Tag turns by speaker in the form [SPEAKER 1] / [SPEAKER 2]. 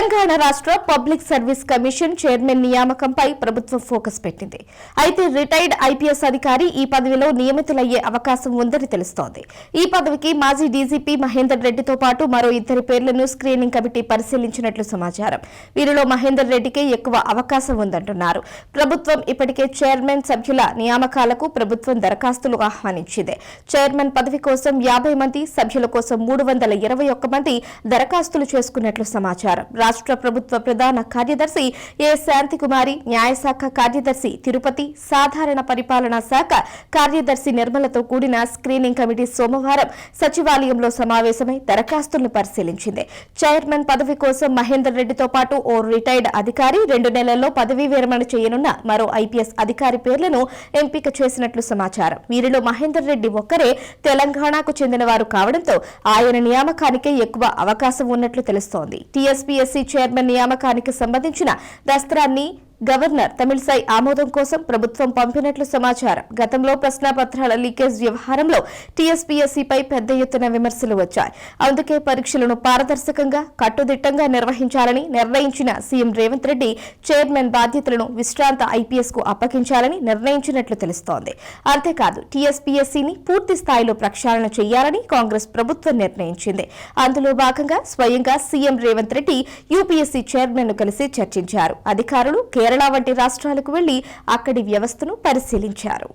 [SPEAKER 1] తెలంగాణ రాష్ట్ర public service commission chairman నియామకంపై ప్రభుత్వం ఫోకస్ పెట్టింది. అయితే రిటైర్డ్ ఐపీఎస్ అధికారి ఈ పదవిలో నియమితులయ్యే అవకాశం ఉందని తెలుస్తోంది. ఈ పదవికి మాజీ డీజీపీ మహేందర్ రెడ్డితో పాటు మరో ఇద్దరి పేర్లను స్క్రీనింగ్ కమిటీ పరిశీలించినట్లు సమాచారం. వీరిలో మహేందర్ రెడ్డికే ఎక్కువ అవకాశం ఉందంటున్నారు. ప్రభుత్వం ఇప్పటికే చైర్మన్ సభ్యుల నియామకాలకు ప్రభుత్వం దరఖాస్తులు ఆహ్వానించింది. చైర్మన్ పదవి కోసం యాభై మంది సభ్యుల కోసం మూడు వందల ఇరవై ఒక్క మంది దరఖాస్తులు చేసుకున్నట్లు సమాచారం. రాష్ట్ర ప్రభుత్వ ప్రధాన కార్యదర్శి ఏ శాంతికుమారి న్యాయశాఖ కార్యదర్శి తిరుపతి సాధారణ పరిపాలనా శాఖ కార్యదర్శి నిర్మలతో కూడిన స్క్రీనింగ్ కమిటీ సోమవారం సచివాలయంలో సమావేశమై దరఖాస్తులను పరిశీలించింది. చైర్మన్ పదవి కోసం మహేందర్ రెడ్డితో పాటు ఓ రిటైర్డ్ అధికారి రెండు నెలల్లో పదవీ విరమణ చేయనున్న మరో ఐపీఎస్ అధికారి పేర్లను ఎంపిక చేసినట్లు సమాచారం. వీరిలో మహేందర్ రెడ్డి ఒక్కరే తెలంగాణకు చెందినవారు కావడంతో ఆయన నియామకానికే ఎక్కువ అవకాశం ఉన్నట్లు తెలుస్తోంది. టీఎస్పీఎస్సీ చైర్మన్ నియామకానికి సంబంధించిన దస్త్రాన్ని గవర్నర్ తమిళసై ఆమోదం కోసం ప్రభుత్వం పంపినట్లు సమాచారం. గతంలో ప్రశ్నాపత్రాల లీకేజ్ వ్యవహారంలో టీఎస్పీఎస్సీపై పెద్ద ఎత్తున విమర్శలు వచ్చాయి. అందుకే పరీక్షలను పారదర్శకంగా కట్టుదిట్టంగా నిర్వహించాలని నిర్ణయించిన సీఎం రేవంత్ రెడ్డి చైర్మన్ బాధ్యతలను విశ్రాంత ఐపీఎస్కు అప్పగించాలని నిర్ణయించినట్లు తెలుస్తోంది. అంతేకాదు టీఎస్పీఎస్సీని పూర్తి స్థాయిలో ప్రక్షాళన చేయాలని కాంగ్రెస్ ప్రభుత్వం నిర్ణయించింది. అందులో భాగంగా స్వయంగా సీఎం రేవంత్ రెడ్డి యూపీఎస్సీ చైర్మన్ను కలిసి చర్చించారు. అధికారులు కేరళ కేరళ వంటి రాష్ట్రాలకు వెళ్ళి అక్కడి వ్యవస్థను పరిశీలించారు.